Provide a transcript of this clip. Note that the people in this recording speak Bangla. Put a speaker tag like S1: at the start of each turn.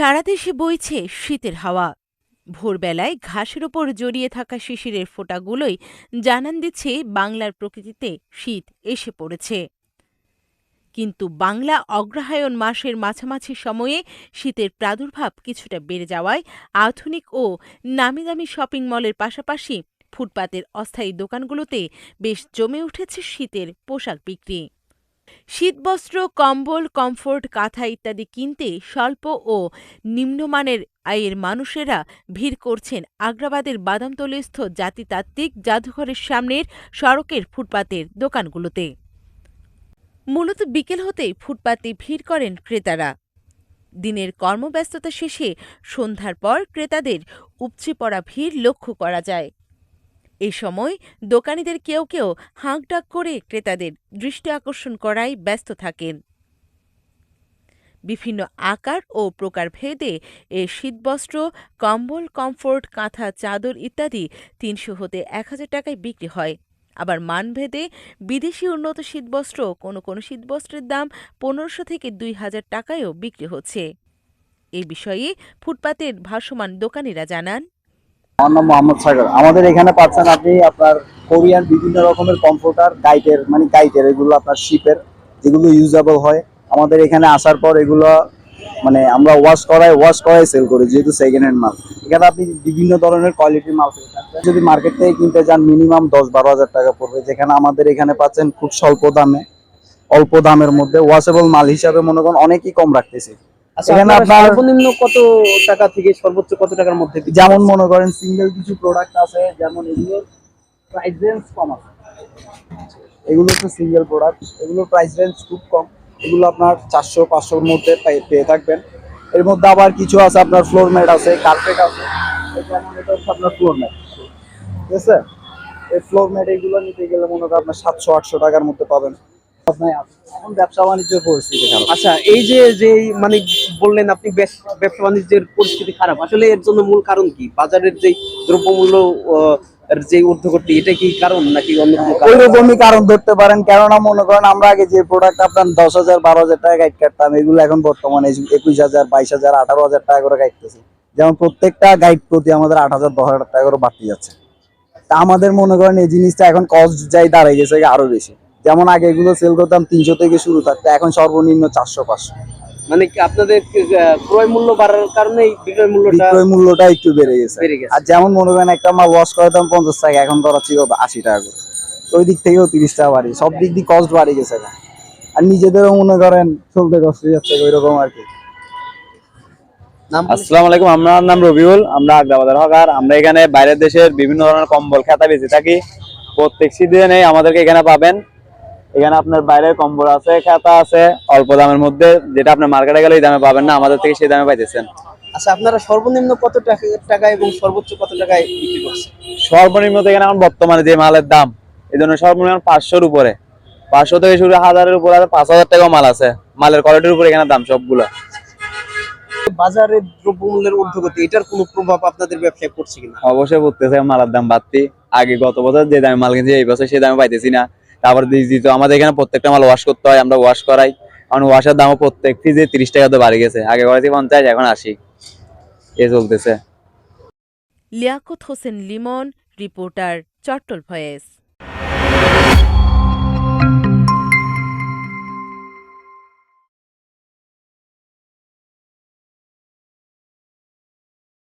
S1: সারা দেশে বইছে শীতের হাওয়া। ভোরবেলায় ঘাসের ওপর জড়িয়ে থাকা শিশিরের ফোঁটাগুলোই জানান দিচ্ছে বাংলার প্রকৃতিতে শীত এসে পড়েছে। কিন্তু বাংলা অগ্রহায়ণ মাসের মাঝামাঝি সময়ে শীতের প্রাদুর্ভাব কিছুটা বেড়ে যাওয়ায় আধুনিক ও নামিদামি শপিং মলের পাশাপাশি ফুটপাতের অস্থায়ী দোকানগুলোতে বেশ জমে উঠেছে শীতের পোশাক বিক্রি। শীতবস্ত্র, কম্বল, কমফোর্ট, কাঁথা ইত্যাদি কিনতে স্বল্প ও নিম্নমানের আয়ের মানুষেরা ভিড় করছেন আগ্রাবাদের বাদামতলীস্থ জাতিতাত্ত্বিক জাদুঘরের সামনের সড়কের ফুটপাতের দোকানগুলোতে। মূলত বিকেল হতেই ফুটপাতে ভিড় করেন ক্রেতারা। দিনের কর্মব্যস্ততা শেষে সন্ধ্যার পর ক্রেতাদের উপচে পড়া ভিড় লক্ষ্য করা যায়। এ সময় দোকানিদের কেউ কেউ হাঁকডাক করে ক্রেতাদের দৃষ্টি আকর্ষণ করায় ব্যস্ত থাকেন। বিভিন্ন আকার ও প্রকারভেদে এ শীতবস্ত্র, কম্বল, কমফোর্ট, কাঁথা, চাদর ইত্যাদি তিনশো হতে এক হাজার টাকায় বিক্রি হয়। আবার মানভেদে বিদেশি উন্নত শীতবস্ত্র কোনো কোনো শীতবস্ত্রের দাম পনেরোশো থেকে দুই হাজার টাকায়ও বিক্রি হচ্ছে। এ বিষয়ে ফুটপাতের ভাসমান দোকানিরা জানান।
S2: আমার নাম মোহাম্মদ সাগর। আমাদের এখানে পাচ্ছেন আপনি আপনার কোরিয়ান বিভিন্ন রকমের কম্পিউটার গাইটের মানে গাইটের এগুলো আপনার শিপের, যেগুলো ইউজেবল হয়। আমাদের এখানে আসার পর এগুলো মানে আমরা ওয়াশ করাই ওয়াশ করাই সেল করি, যেহেতু সেকেন্ড হ্যান্ড মাল। এখানে আপনি বিভিন্ন ধরনের কোয়ালিটির মাল পেয়ে থাকবেন। যদি মার্কেট থেকে কিনতে যান মিনিমাম দশ বারো হাজার টাকা পড়বে। যেখানে আমাদের এখানে পাচ্ছেন খুব স্বল্প দামে, অল্প দামের মধ্যে ওয়াশেবল মাল হিসাবে মনে করেন অনেকই কম রাখতেছি। এখানে
S3: আপনার- সর্বনিম্ন কত টাকা থেকে সর্বোচ্চ কত টাকার মধ্যে
S2: যেমন মনে করেন সিঙ্গেল কিছু প্রোডাক্ট আছে যেমন এগুলোর প্রাইস রেঞ্জ কম আছে। এগুলো হচ্ছে সিঙ্গেল প্রোডাক্ট এগুলোর প্রাইস রেঞ্জ খুব কম। এগুলো আপনার চারশো পাঁচশোর মধ্যে পেয়ে- থাকবেন। এর মধ্যে আবার কিছু আছে আপনার ফ্লোর ম্যাট আছে কার্পেট আছে। যেমন এটা হচ্ছে আপনার ফ্লোর ম্যাট ঠিক আছে? এই ফ্লোর ম্যাট এগুলো নিতে গেলে মনে করেন আপনার সাতশো আটশো টাকার মধ্যে পাবেন। এখন ব্যবসা বাণিজ্যের পরিস্থিতি
S3: আচ্ছা এই যে যে মানে বললেন আপনি ব্যবসা বাণিজ্যের পরিস্থিতি খারাপ। আসলে এর জন্য মূল কারণ কি? বাজারের যে দ্রব্যমূল্য যে ঊর্ধ্বগতি, এটা কি কারণ নাকি অন্য কোনো কারণ?
S2: কারণ ধরতে পারেন। কেননা মনে করেন আমরা আগে যে প্রোডাক্ট আপনার দশ হাজার, বারো হাজার টাকা গাইড কাটতাম এগুলো এখন বর্তমানে একুশ হাজার, বাইশ হাজার, আঠারো হাজার টাকা করে গাইডতেছি যেমন প্রত্যেকটা গাইড প্রতি আমাদের আট হাজার, দশ হাজার টাকা করে বাড়তি যাচ্ছে। তা আমাদের মনে করেন এই জিনিসটা এখন কস্ট যাই দাঁড়িয়ে গেছে, আরও বেশি। যেমন আগে এগুলো সেল করতাম তিনশো থেকে শুরু থাকতো, এখন সর্বনিম্ন চারশো, পাঁচশো।
S3: মানে আপনাদের ক্রয় মূল্য বাড়ার কারণে বিক্রয় মূল্যটা
S2: বিক্রয় মূল্যটা একটু বেড়ে গেছে। আর যেমন মনে করেন একটা মাল ওয়াশ করে দাম পঞ্চাশ টাকা এখন ধরা ছিল আশি টাকা করে। ওই দিক থেকেও তিরিশ টাকা বাড়ি সব দিক দিয়ে কস্ট বাড়ি গেছে আর নিজেদেরও মনে করেন চলতে কষ্ট যাচ্ছে ওই রকম আর কি।
S3: নাম
S4: আসসালামু আলাইকুম আমার নাম রবিউল আমরা আগ্রাবাদের হকার। আমরা এখানে বাইরের দেশের বিভিন্ন ধরনের কম্বল খেতা বেঁচে থাকি। প্রত্যেক সিজনে আমাদেরকে এখানে পাবেন। এখানে আপনার বাইরের কম্বল আছে খেতা আছে অল্প দামের মধ্যে যেটা আপনার মার্কেটে গেলে এই দামে পাবেন না আমাদের থেকে সেই দামে পাইতেছেন।
S3: আচ্ছা আপনারা সর্বনিম্ন কত টাকা এবং সর্বোচ্চ কত টাকায় বিক্রি করছেন?
S4: সর্বনিম্ন থেকে এখন বর্তমানে যে মালের দাম এই জন্য সর্বনিম্ন পাঁচশোর উপরে। পাঁচশো থেকে শুরু হাজারের উপরে আছে পাঁচ হাজার টাকাও মাল আছে। মালের কোয়ালিটির উপরে এখানে দাম সবগুলো।
S3: বাজারের দ্রব্যমূল্যের ঊর্ধ্বগতি এটার কোনো প্রভাব আপনাদের ব্যবসায় পড়ছে কিনা?
S4: অবশ্যই পড়তেছে মালের দাম বাড়তি। আগে গত বছর যে দামে মাল কিনছি এই বছর সেই দামে পাইতেছি না। তারপর দিত। আমাদের এখানে প্রত্যেকটা মাল ওয়াশ করতে হয়, আমরা ওয়াশ করাই। কারণ ওয়াশের দামও প্রত্যেক ফিজে তিরিশ টাকা তো বাড়ে গেছে। আগে করেছি পঞ্চাশ, এখন আসি এ চলতেছে।
S1: Liaquat Hossain Limon, reporter Chattal voice.